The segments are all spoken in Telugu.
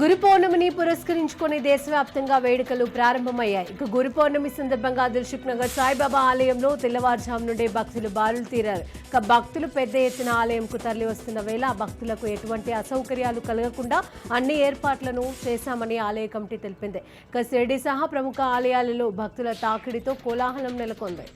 గురు పౌర్ణమిని పురస్కరించుకొని దేశవ్యాప్తంగా వేడుకలు ప్రారంభమయ్యాయి. ఇక గురు పౌర్ణమి సందర్భంగా దిల్సుఖ్ నగర్ సాయిబాబా ఆలయంలో తెల్లవారుజాము నుండే భక్తులు బారులు తీరారు. ఇక భక్తులు పెద్ద ఎత్తున ఆలయంకు తరలి వస్తున్న వేళ భక్తులకు ఎటువంటి అసౌకర్యాలు కలగకుండా అన్ని ఏర్పాట్లను చేశామని ఆలయ కమిటీ తెలిపింది. ఇక షిరిడి సహా ప్రముఖ ఆలయాలలో భక్తుల తాకిడితో కోలాహలం నెలకొంది.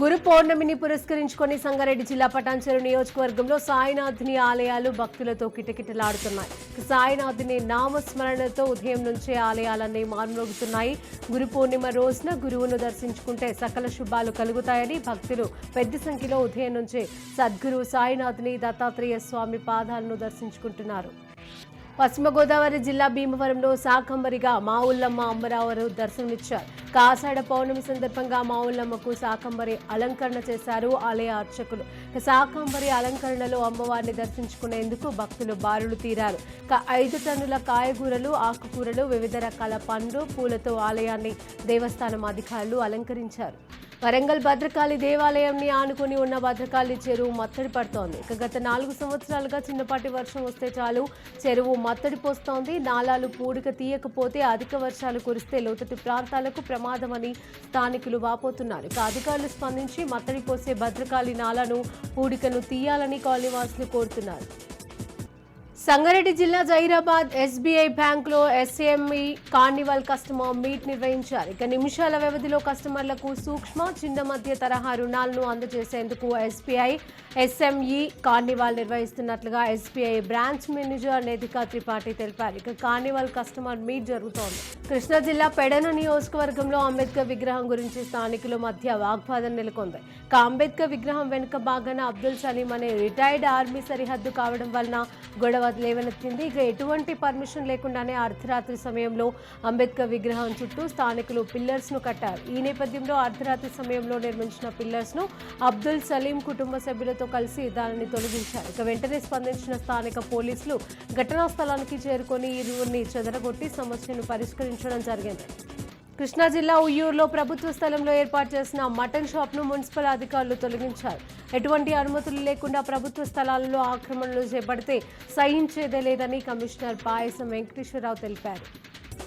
గురు పౌర్ణమిని పురస్కరించుకొని సంగారెడ్డి జిల్లా పటాన్చెరు నియోజకవర్గంలో సాయినాథుని ఆలయాలు భక్తులతో కిటకిటలాడుతున్నాయి. సాయినాథుని నామస్మరణతో ఉదయం నుంచే ఆలయాలన్నీ మారుమోగుతున్నాయి. గురు పౌర్ణిమ రోజున గురువును దర్శించుకుంటే సకల శుభాలు కలుగుతాయని భక్తులు పెద్ద సంఖ్యలో ఉదయం నుంచే సద్గురు సాయినాథుని దత్తాత్రేయ స్వామి పాదాలను దర్శించుకుంటున్నారు. పశ్చిమ గోదావరి జిల్లా భీమవరంలో శాకంబరిగా మావుల్లమ్మ అమ్మరావు దర్శనమిచ్చారు. కాసాడ పౌర్ణమి సందర్భంగా మావుల్లమ్మకు శాకంబరి అలంకరణ చేశారు ఆలయ అర్చకులు. శాకంబరి అలంకరణలో అమ్మవారిని దర్శించుకునేందుకు భక్తులు బారులు తీరారు. ఐదు టన్నుల కాయగూరలు ఆకుకూరలు వివిధ రకాల పండ్లు పూలతో ఆలయాన్ని దేవస్థానం అధికారులు అలంకరించారు. వరంగల్ భద్రకాళి దేవాలయంని ఆనుకుని ఉన్న భద్రకాళి చెరువు మత్తడి పడుతోంది. ఇక గత నాలుగు సంవత్సరాలుగా చిన్నపాటి వర్షం వస్తే చాలు. చెరువు మత్తడి పోస్తోంది. నాలాలు పూడిక తీయకపోతే అధిక వర్షాలు కురిస్తే లోతటి ప్రాంతాలకు ప్రమాదమని స్థానికులు వాపోతున్నారు. ఇక అధికారులు స్పందించి మత్తడి పోసే భద్రకాళి నాలను పూడికను తీయాలని కాలనీవాసులు కోరుతున్నారు. సంగారెడ్డి జిల్లా జైరాబాద్ ఎస్బీఐ బ్యాంకులో ఎస్ఎంఈ కార్నివాల్ కస్టమర్ మీట్ నిర్వహించారు. ఇక నిమిషాల వ్యవధిలో కస్టమర్లకు సూక్ష్మ చిన్న మధ్య తరహా రుణాలను అందజేసేందుకు SBI SME carnival నిర్వహిస్తున్నట్లుగా SBI branch manager Nethika Tripathi తెలిపారు. ఇక కార్నివాల్ కస్టమర్ మీట్ జరుగుతోంది. కృష్ణా జిల్లా పెడన నియోజకవర్గంలో అంబేద్కర్ విగ్రహం గురించి స్థానికుల మధ్య వాగ్వాదం నెలకొంది. అంబేద్కర్ విగ్రహం వెనుక భాగాన అబ్దుల్ సలీం అనే రిటైర్డ్ ఆర్మీ సరిహద్దు కావడం వలన గొడవ లేవనెత్తింది. ఇక ఎటువంటి పర్మిషన్ లేకుండానే అర్ధరాత్రి సమయంలో అంబేద్కర్ విగ్రహం చుట్టూ స్థానికులు పిల్లర్స్ను కట్టారు. ఈ నేపథ్యంలో అర్ధరాత్రి సమయంలో నిర్మించిన పిల్లర్స్ను అబ్దుల్ సలీం కుటుంబ సభ్యులతో కలిసి దానిని తొలగించారు. ఇక వెంటనే స్పందించిన స్థానిక పోలీసులు ఘటనా స్థలానికి చేరుకొని ఇరువురిని చెదరగొట్టి సమస్యను పరిష్కరించారు. పరిష్కరించడం జరిగింది. కృష్ణా జిల్లా ఉయ్యూరులో ప్రభుత్వ స్థలంలో ఏర్పాటు చేసిన మటన్ షాప్ను మున్సిపల్ అధికారులు తొలగించారు. ఎటువంటి అనుమతులు లేకుండా ప్రభుత్వ స్థలాలలో ఆక్రమణలు చేపడితే సహించేదే లేదని కమిషనర్ పాయసం వెంకటేశ్వరరావు తెలిపారు.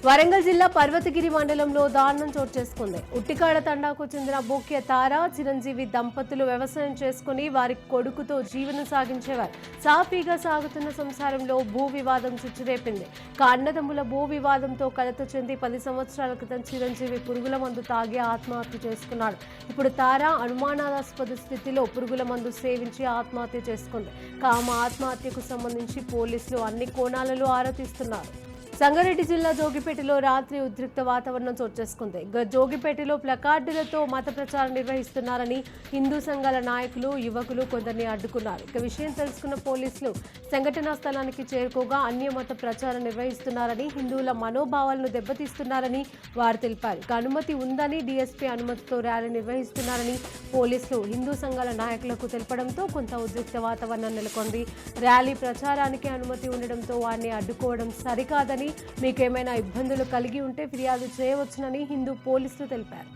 వరంగల్ జిల్లా పర్వతగిరి మండలంలో దారుణం చోటు చేసుకుంది. ఉట్టికాడ తండాకు చెందిన బోక్య తార చిరంజీవి దంపతులు వ్యవసాయం చేసుకుని వారి కొడుకుతో జీవనం సాగించేవారు. సాఫీగా సాగుతున్న సంసారంలో భూ వివాదం చుచ్చురేపింది. ఇక అన్నదమ్ముల భూ వివాదంతో కలత చెంది పది సంవత్సరాల క్రితం చిరంజీవి పురుగుల మందు తాగి ఆత్మహత్య చేసుకున్నాడు. ఇప్పుడు తార అనుమానాస్పద స్థితిలో పురుగుల మందు సేవించి ఆత్మహత్య చేసుకుంది. కామ ఆత్మహత్యకు సంబంధించి పోలీసులు అన్ని కోణాలలో ఆరా తీస్తున్నారు. సంగారెడ్డి జిల్లా జోగిపేటలో రాత్రి ఉద్రిక్త వాతావరణం చోటు చేసుకుంది జోగిపేటలో ప్లకార్డులతో మత ప్రచారం నిర్వహిస్తున్నారని హిందూ సంఘాల నాయకులు యువకులు కొందరిని అడ్డుకున్నారు. ఇక విషయం తెలుసుకున్న పోలీసులు సంఘటనా స్థలానికి చేరుకోగా అన్య మత ప్రచారం నిర్వహిస్తున్నారని హిందువుల మనోభావాలను దెబ్బతీస్తున్నారని వారు తెలిపారు. అనుమతి ఉందని డీఎస్పీ అనుమతితో ర్యాలీ నిర్వహిస్తున్నారని పోలీసులు హిందూ సంఘాల నాయకులకు తెలపడంతో కొంత ఉద్రిక్త వాతావరణం నెలకొంది. ర్యాలీ ప్రచారానికి అనుమతి ఉండడంతో వారిని అడ్డుకోవడం సరికాదని మీకేమైనా ఇబ్బందులు కలిగి ఉంటే ఫిర్యాదు చేయవచ్చునని హిందూ పోలీసులు తెలిపారు.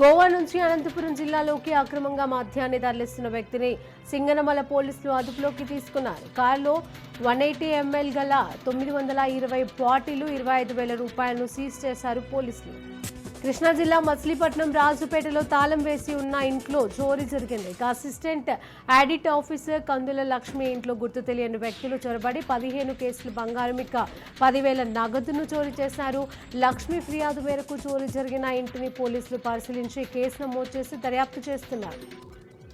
గోవా నుంచి అనంతపురం జిల్లాలోకి అక్రమంగా మద్యాన్ని తరలిస్తున్న వ్యక్తిని సింగనమల పోలీసులు అదుపులోకి తీసుకున్నారు. కారులో వన్ ఎయిటీ ఎంఎల్ గల తొమ్మిది వందల ఇరవై బాటిలు ఇరవై ఐదు వేల రూపాయలను సీజ్ చేశారు పోలీసులు. కృష్ణా జిల్లా మచిలీపట్నం రాజుపేటలో తాళం వేసి ఉన్న ఇంట్లో చోరీ జరిగింది. Assistant audit officer Kandula Lakshmi ఇంట్లో గుర్తు తెలియని వ్యక్తులు చొరబడి పదిహేను కేసులు బంగారం ఇక పదివేల నగదును చోరీ చేశారు. లక్ష్మి ఫిర్యాదు మేరకు చోరీ జరిగిన ఇంటిని పోలీసులు పరిశీలించి కేసు నమోదు చేసి దర్యాప్తు చేస్తున్నారు.